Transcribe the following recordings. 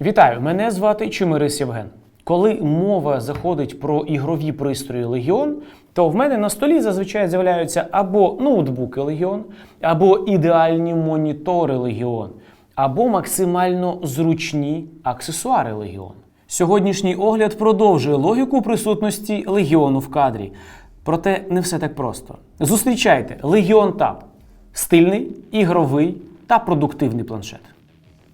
Вітаю! Мене звати Чимирис Євген. Коли мова заходить про ігрові пристрої Legion, то в мене на столі зазвичай з'являються або ноутбуки Legion, або ідеальні монітори Legion, або максимально зручні аксесуари Legion. Сьогоднішній огляд продовжує логіку присутності Легіону в кадрі. Проте не все так просто. Зустрічайте Legion Tab – стильний, ігровий та продуктивний планшет.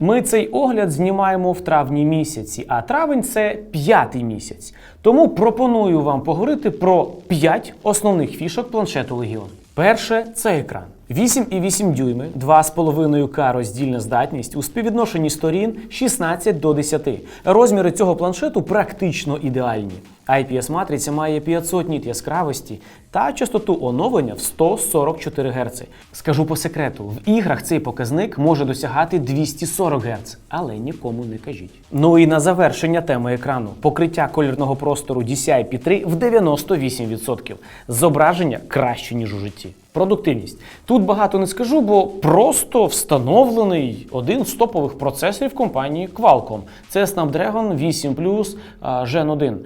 Ми цей огляд знімаємо в травні місяці, а травень це п'ятий місяць. Тому пропоную вам поговорити про 5 основних фішок планшету Legion. Перше це екран. 8,8 дюйми, 2,5К роздільна здатність у співвідношенні сторін 16 до 10. Розміри цього планшету практично ідеальні. IPS-матриця має 500 ніт яскравості та частоту оновлення в 144 Гц. Скажу по секрету, в іграх цей показник може досягати 240 Гц, але нікому не кажіть. Ну і на завершення теми екрану покриття колірного простору DCI-P3 в 98%. Зображення краще, ніж у житті. Продуктивність. Тут багато не скажу, бо просто встановлений один з топових процесорів компанії Qualcomm. Це Snapdragon 8 Plus Gen 1.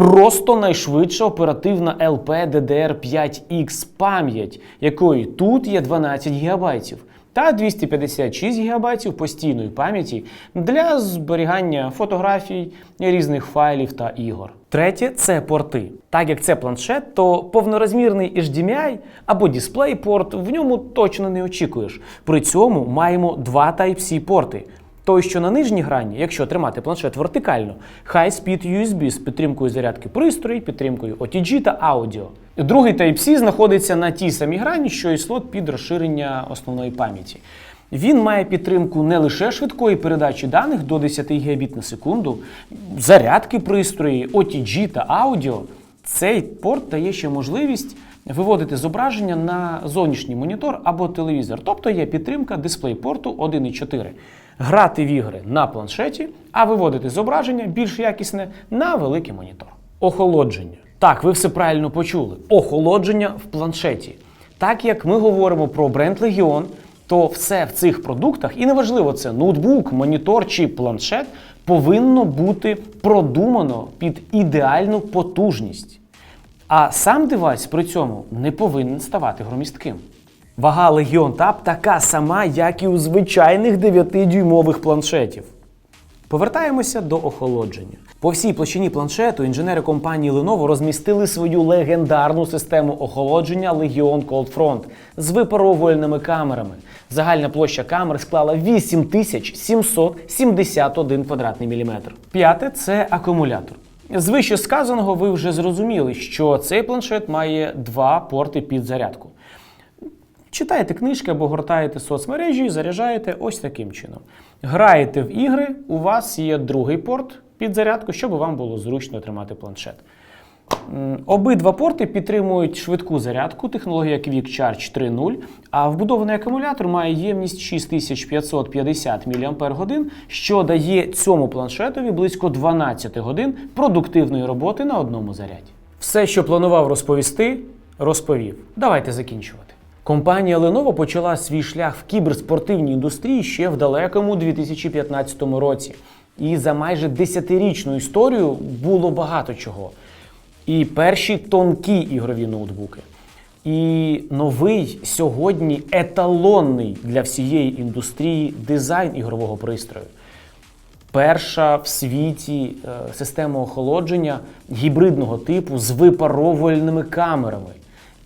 Просто найшвидша оперативна LPDDR5X пам'ять, якої тут є 12 ГБ. Та 256 ГБ постійної пам'яті для зберігання фотографій, різних файлів та ігор. Третє це порти. Так як це планшет, то повнорозмірний HDMI або DisplayPort в ньому точно не очікуєш. При цьому маємо два Type-C порти. Той, що на нижній грані, якщо тримати планшет вертикально, High-Speed USB з підтримкою зарядки пристрою, підтримкою OTG та аудіо. Другий Type-C знаходиться на тій самій грані, що і слот під розширення основної пам'яті. Він має підтримку не лише швидкої передачі даних до 10 Гбіт на секунду, зарядки пристрої, OTG та аудіо. Цей порт дає ще можливість виводити зображення на зовнішній монітор або телевізор, тобто є підтримка дисплей-порту 1.4. Грати в ігри на планшеті, а виводити зображення більш якісне на великий монітор. Охолодження. Так, ви все правильно почули. Охолодження в планшеті. Так як ми говоримо про бренд Legion, то все в цих продуктах, і неважливо, це ноутбук, монітор чи планшет, повинно бути продумано під ідеальну потужність. А сам девайс при цьому не повинен ставати громістким. Вага Legion Tab така сама, як і у звичайних 9-дюймових планшетів. Повертаємося до охолодження. По всій площині планшету інженери компанії Lenovo розмістили свою легендарну систему охолодження Legion Cold Front з випаровувальними камерами. Загальна площа камер склала 8771 квадратний міліметр. П'яте це акумулятор. З вище сказаного ви вже зрозуміли, що цей планшет має два порти під зарядку. Читаєте книжки або гортаєте соцмережі, заряджаєте ось таким чином. Граєте в ігри, у вас є другий порт під зарядку, щоб вам було зручно тримати планшет. Обидва порти підтримують швидку зарядку, технологія Quick Charge 3.0, а вбудований акумулятор має ємність 6550 мАч, що дає цьому планшетові близько 12 годин продуктивної роботи на одному заряді. Все, що планував розповісти, розповів. Давайте закінчувати. Компанія Lenovo почала свій шлях в кіберспортивній індустрії ще в далекому 2015 році. І за майже десятирічну історію було багато чого. І перші тонкі ігрові ноутбуки, і новий сьогодні еталонний для всієї індустрії дизайн ігрового пристрою. Перша в світі е, система охолодження гібридного типу з випаровувальними камерами.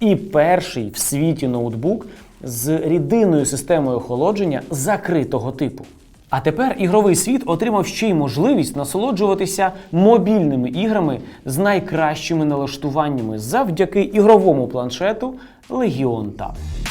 І перший в світі ноутбук з рідинною системою охолодження закритого типу. А тепер ігровий світ отримав ще й можливість насолоджуватися мобільними іграми з найкращими налаштуваннями завдяки ігровому планшету Legion Tab.